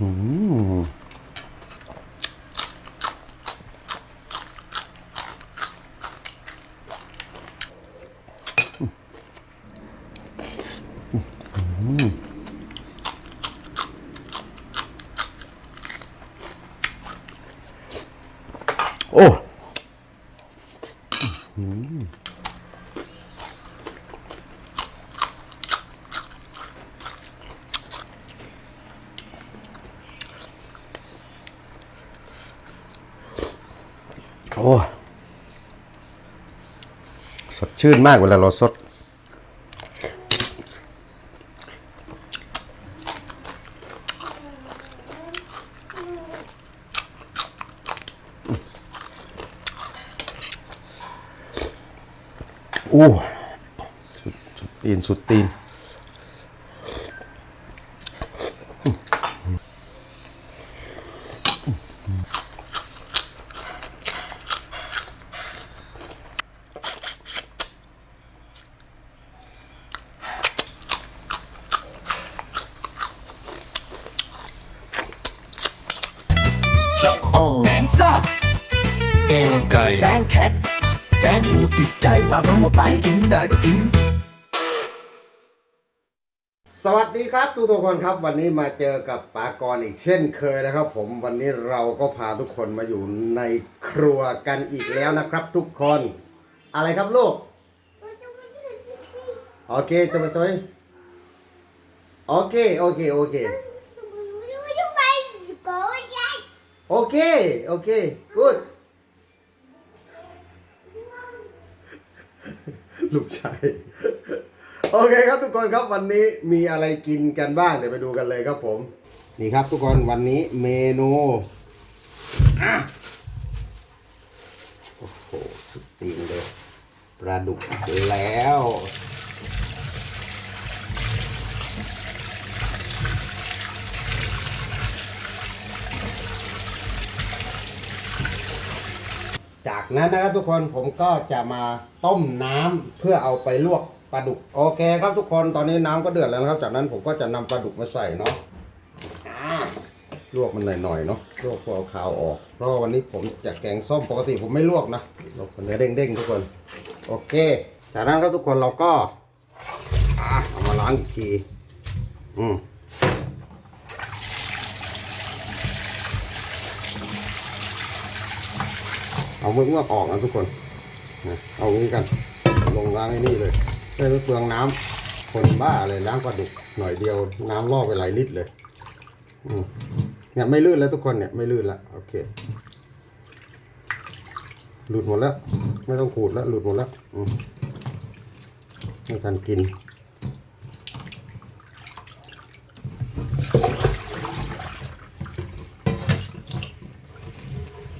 อืมโอ้โอ้ สดชื่นมากเวลาเราสด อู้สุดสุดตีน สุดตีน ชะอมแกง ซ่าแกงไก่แกงแคทแกงหมูติดใจมาเพราะว่าไปกินได้ก็กิน สวัสดีครับทุกทุกคนครับ วันนี้มาเจอกับปากรณ์อีกเช่นเคยนะครับ ผมวันนี้เราก็พาทุกคนมาอยู่ในครัวกันอีกแล้วนะครับ ทุกคน อะไรครับลูกโอเคจะมาช่วยโอเคโอเคโอเค โอเคโอเค good ลูกชาย โอเคครับทุกคนครับวันนี้มีอะไรกินกันบ้าง เดี๋ยวไปดูกันเลยครับผม นี่ครับทุกคนวันนี้เมนูอะโอ้โห สุดตีนเลยปลาดุกแล้ว นั้นนะครับทุกคนผมก็จะมาต้มน้ำเพื่อเอาไปลวกปลาดุก โอเคครับทุกคนตอนนี้น้ำก็เดือดแล้วนะครับ จากนั้นผมก็จะนำปลาดุกมาใส่เนาะลวกมันหน่อยๆเนาะลวกเพื่อเอาคาวออก เพราะวันนี้ผมจะแกงส้มปกติผมไม่ลวกนะลวกเนื้อเด้งๆทุกคน โอเค จากนั้นครับทุกคนเราก็อาเอามาล้างอีกทีอืม เอาเมือกๆออกนะทุกคนนะเอางี้กัน ลงล้างไอ้นี่เลยไม่ต้เปลืองน้ำคนบ้าเลยล้างปลาดุกหน่อยเดียว น้ำล่อไปหลายลิตรเลยอืเนี่ยไม่ลื่นแล้วทุกคนเนี่ยไม่ลื่นละโอเค หลุดหมดแล้ว ไม่ต้องขูดแล้ว หลุดหมดแล้วอืมในการกิน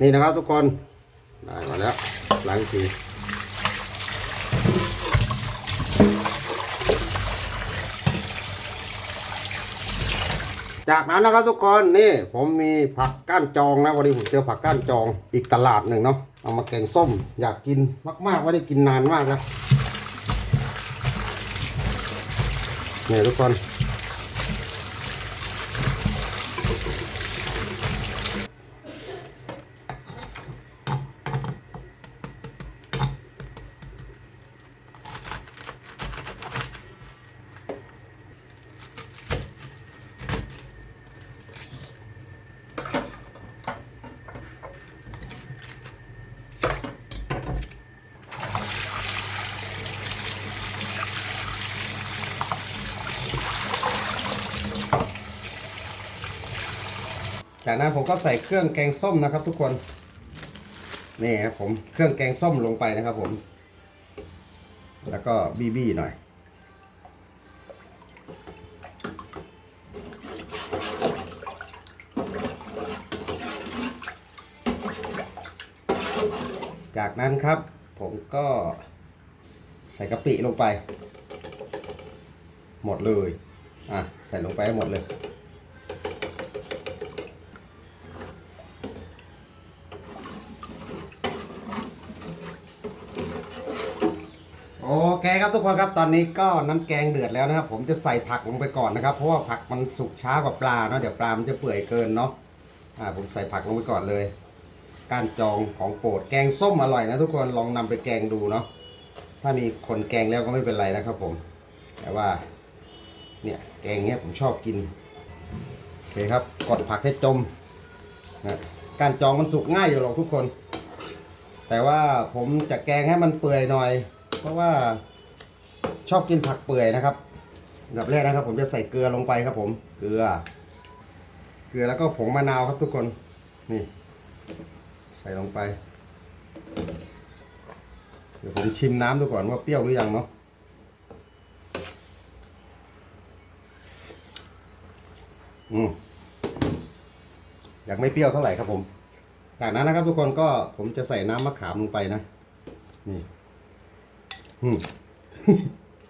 นี่นะครับทุกคน ได้มาแล้วล้างทีจากนั้นนะครับทุกคนนี่ผมมีผักก้านจองนะวันนี้ผมเจอผักก้านจองอีกตลาดหนึ่งเนาะเอามาแกงส้มอยากกินมากๆไม่ได้กินนานมากนะเนี่ยทุกคน นั้นผมก็ใส่เครื่องแกงส้มนะครับ ทุกคนนี่ครับผมเครื่องแกงส้มลงไปนะครับผม แล้วก็บีบีหน่อย จากนั้นครับผมก็ใส่กะปิลงไป หมดเลย อะ ใส่ลงไปให้หมดเลย โอเครับทุกคนครับตอนนี้ก็น้ำแกงเดือดแล้วนะครับ ผมจะใส่ผักลงไปก่อนนะครับ เพราะว่าผักมันสุกช้ากว่าปลาเนาะเดี๋ยวปลามันจะเปื่อยเกินเนาะอ่าผมใส่ผักลงไปก่อนเลยก้านจองของโปรดแกงส้มอร่อยนะทุกคนลองนำไปแกงดูเนาะถ้ามีคนแกงแล้วก็ไม่เป็นไรนะครับ ผม แต่ว่า เนี่ยแกงเนี้ยผมชอบกินโอเคครับกดผักให้จมนะการจองมันสุกง่ายอยู่หรอกทุกคน แต่ว่าผมจะแกงให้มันเปื่อยหน่อย เพราะว่า ชอบกินผักเปื่อยนะครับอันดับแรกนะครับ ผมจะใส่เกลือลงไปครับ ผม เกลือ เกลือแล้วก็ผงมะนาวครับทุกคน นี่ ใส่ลงไป เดี๋ยวผมชิมน้ำดูก่อนว่าเปรี้ยวหรือยังเนาะ อืมอยากไม่เปรี้ยวเท่าไหร่ครับผม จากนั้นนะครับทุกคนก็ผมจะใส่น้ำมะขามลงไปนะ นี่ อืม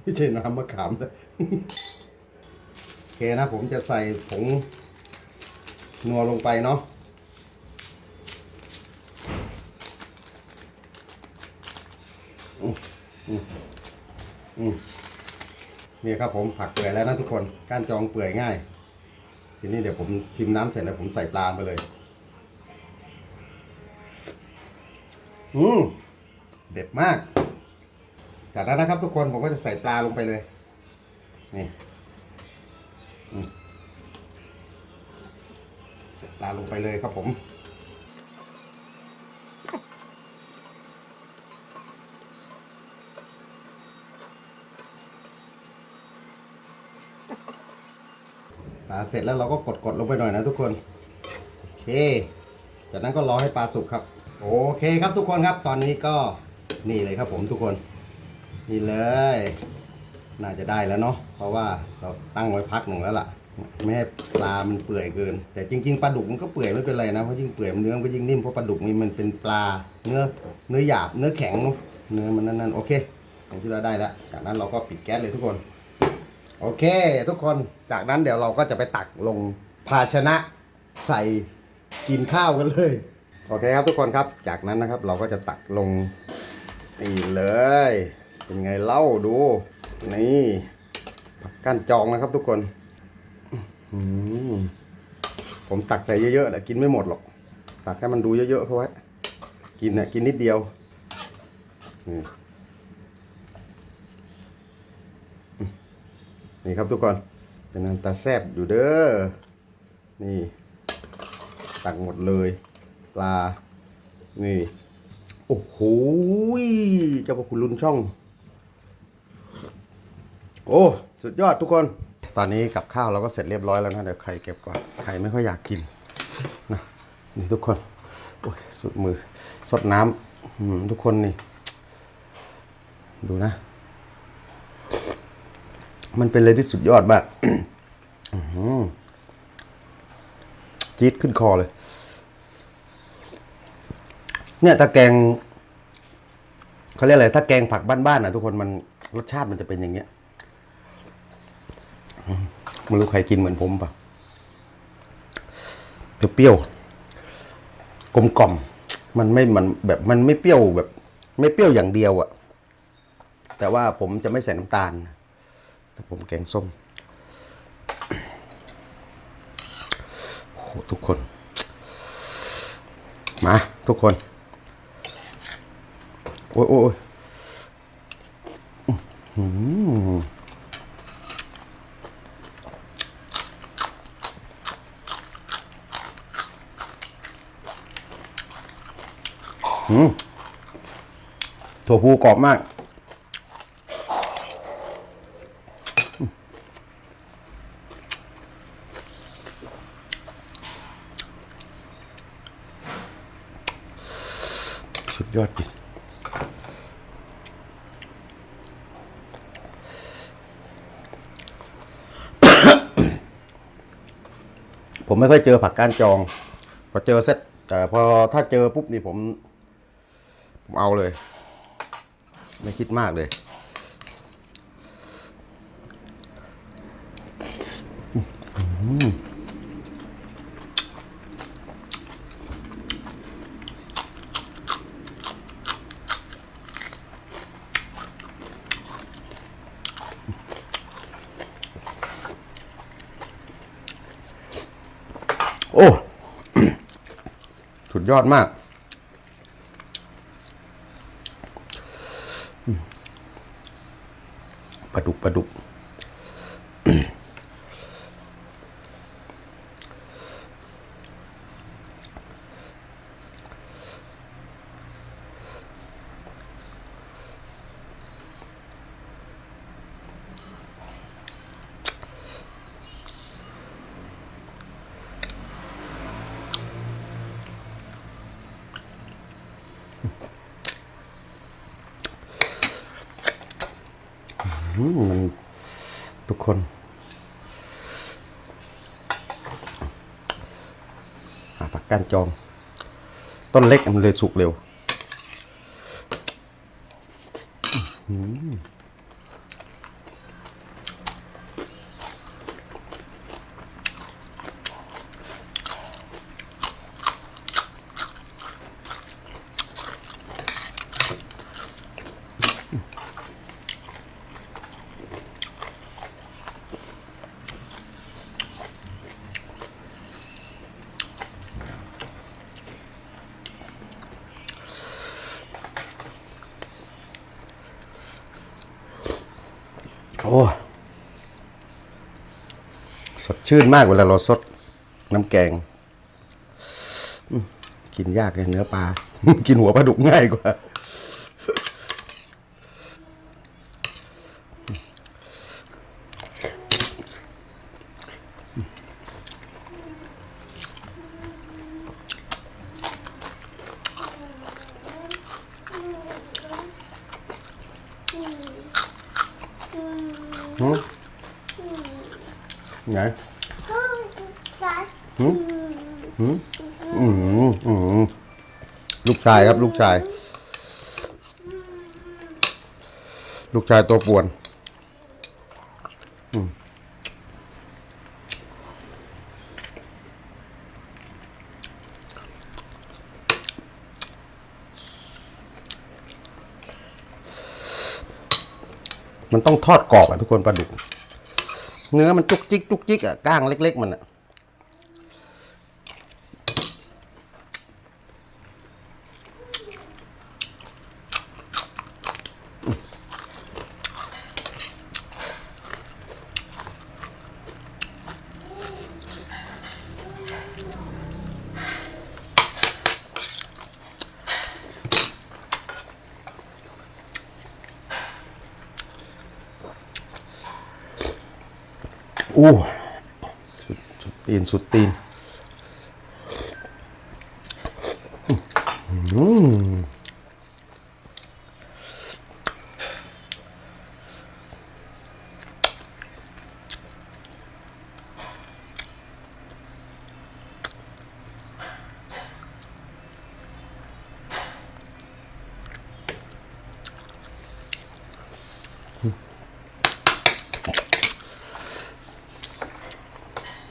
ไม่ใช่น้ำมะขามนะโอเคนะผมจะใส่ผงนัวลงไปเนาะอืมอืมอืมนี่ครับผมผักเปื่อยแล้วนะทุกคนก้านจองเปื่อยง่าย ทีนี้เดี๋ยวผมชิมน้ำเสร็จแล้วผมใส่ปลาไปเลย อืมเด็ดมาก จากนั้นนะครับทุกคนผมก็จะใส่ปลาลงไปเลย นี่ใส่ปลาลงไปเลยครับผมปลาเสร็จแล้วเราก็กดกดลงไปหน่อยนะทุกคน โอเค จากนั้นก็รอให้ปลาสุกครับ โอเคครับทุกคนครับ ตอนนี้ก็นี่เลยครับผมทุกคน นี่เลย น่าจะได้แล้วเนาะเพราะว่าเราตั้งไว้พักหนึ่งแล้วล่ะ ไม่ให้ปลามันเปื่อยเกิน แต่จริง ๆปลาดุกมันก็เปื่อยไม่เป็นไรนะเพราะยิ่งเปื่อยมันเนื้อมันก็ยิ่งนิ่มเพราะปลาดุกนี่มันเป็นปลาเนื้อเนื้อหยาบเนื้อแข็งเนื้อมันนั่นๆโอเคอย่างที่เราได้แล้วจากนั้นเราก็ปิดแก๊สเลยทุกคนโอเค ทุกคนจากนั้นเดี๋ยวเราก็จะไปตักลงภาชนะใส่กินข้าวกันเลย โอเคครับทุกคนครับ จากนั้นนะครับเราก็จะตักลงนี่เลย เป็นไงเล่าดู นี่ผักก้านจองนะครับทุกคนอผมตักใส่เยอะๆแหละกินไม่หมดหรอก ตักให้มันดูเยอะๆเขาไว้ กินเนี่ยกินนิดเดียวนี่ครับทุกคน เป็นอันตาแซบอยู่เด้อ นี่ ตักหมดเลย ปลา นี่ โอ้โหเจ้าพระคุณลุนช่อง โอ้สุดยอดทุกคน ตอนนี้กับข้าวเราก็เสร็จเรียบร้อยแล้วนะเดี๋ยวไข่เก็บก่อนไข่ไม่ค่อยอยากกินนะนี่ทุกคนโอ้ยสุดมือสดน้ำอืมทุกคนนี่ ดูนะ มันเป็นอะไรที่สุดยอดมากจี๊ดขึ้นคอเลย เนี่ยถ้าแกงเขาเรียกอะไรถ้าแกงผักบ้านๆนะทุกคนมันรสชาติมันจะเป็นอย่างเงี้ย ไม่รู้ใครกินเหมือนผมปะเปรี้ยวๆกลมกล่อม มันไม่มันแบบมันไม่เปรี้ยวแบบ ไม่เปรี้ยวอย่างเดียวอะแต่ว่าผมจะไม่ใส่น้ำตาลผมแกงส้มโอ้โหทุกคน มาทุกคน โอ้ยโอ้ยอืม ถั่วพูกรอบมาก สุดยอดจริงผมไม่ค่อยเจอผักก้านจอง พอเจอเสร็จแต่พอถ้าเจอปุ๊บนี่ผมผม เอาเลย ไม่คิดมากเลยโอ้ สุดยอดมาก มันทุกคนหาผักก้านจอง ต้นเล็กมันเลยสุกเร็ว โอ้สด ชื่นมากเวลาเราสดน้ำแกง กินยากเลยเนื้อปลา กินหัวปลาดุกง่ายกว่า หืมไหนหืมหืมอืมอืมลูก ชายครับ ลูกชาย ลูกชายตัวป่วนมมันต้องทอดกรอบอะทุกคนปลาดุก เนื้อมันจุกจิกจุกจิกอะก้างเล็ก ๆ มันอะ อู้สุดสุดตีนสุดตีน อืม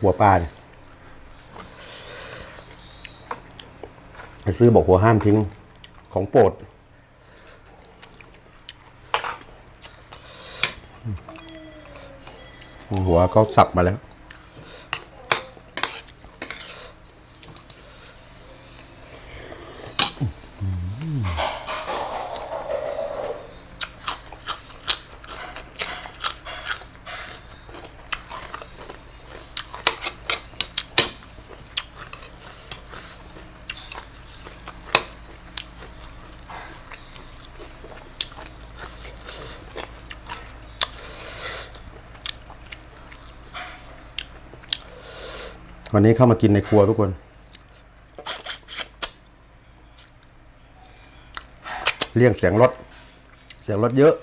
หัวปลาเนี่ยไป ซื้อบอกหัวห้ามทิ้งของโปรดหัวก็สับมาแล้ว วันนี้เข้ามากินในครัวทุกคน เลี่ยงเสียงรถ เสียงรถเยอะ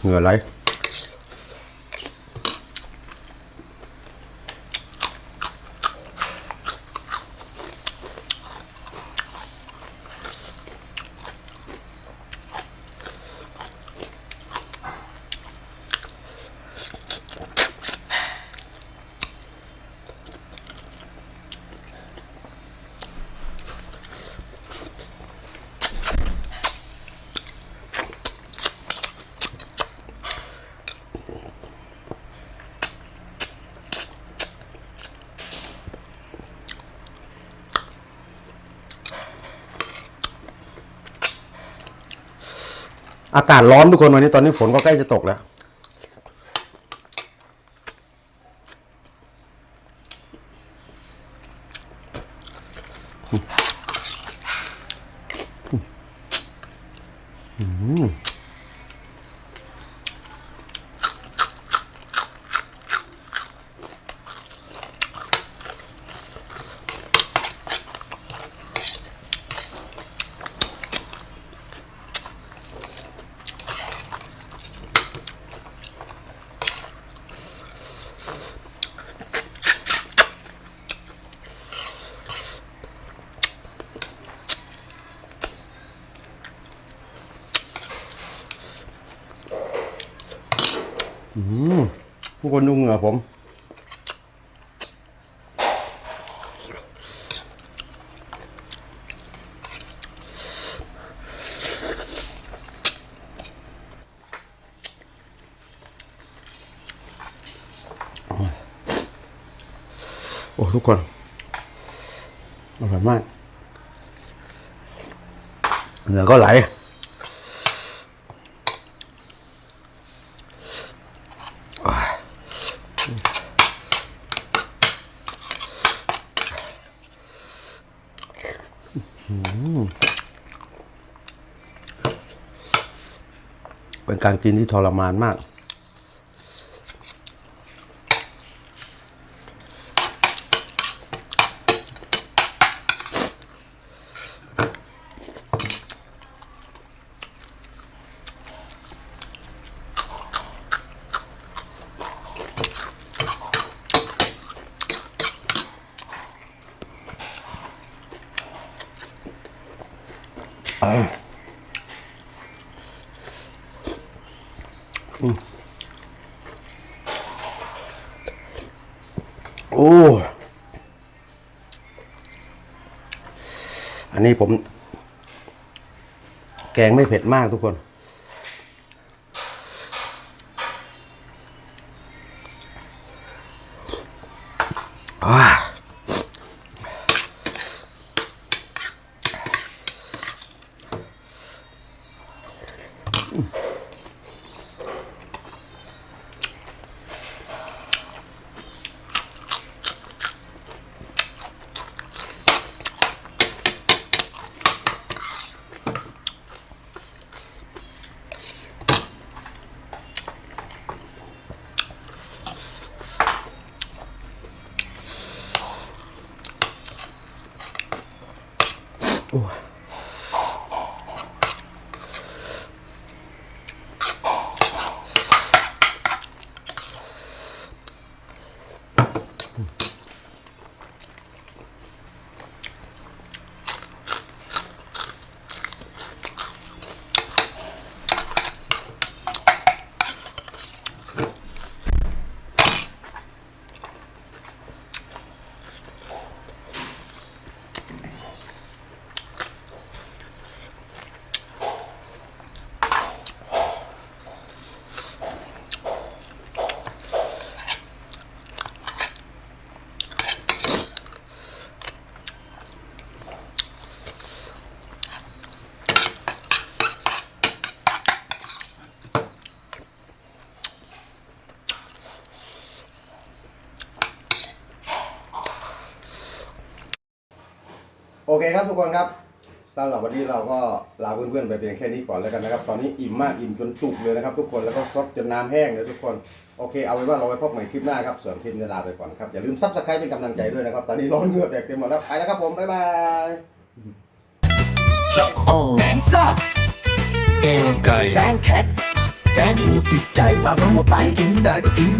เหงื่อไหล อากาศร้อนทุกคนวันนี้ตอนนี้ฝนก็ใกล้จะตกแล้ว ทุกคนดูเหงื่อผมโอ้ทุกคนอร่อยมากเหงื่อก็ไหล เป็น การกินที่ทรมานมาก โอ้ อันนี้ผม แกงไม่เผ็ดมากทุกคน เคครับทุกคนครับสำหรับวันนี้เราก็ลาเพื่อนๆไปเพียงแค่นี้ก่อนแล้วกันนะครับ ตอนนี้อิ่มมากอิ่มจนจุกเลยนะครับทุกคนแล้วก็ซดจนน้ำแห้งเลยทุกคนโอเคเอาไว้ว่าเราไว้พบใหม่คลิปหน้าครับส่วนคลิปนี้ลาไปก่อนครับอย่าลืมซับสไครป์เป็นกำลังใจด้วยนะครับตอนนี้ร้อนเหงื่อแตกเต็มหมดแล้วไปแล้วครับผมบ๊ายบายจะออกแกงซ่าแกงไก่แกงแคทแกงหมูติดใจมาเพราะว่าไปกินได้ก็กิน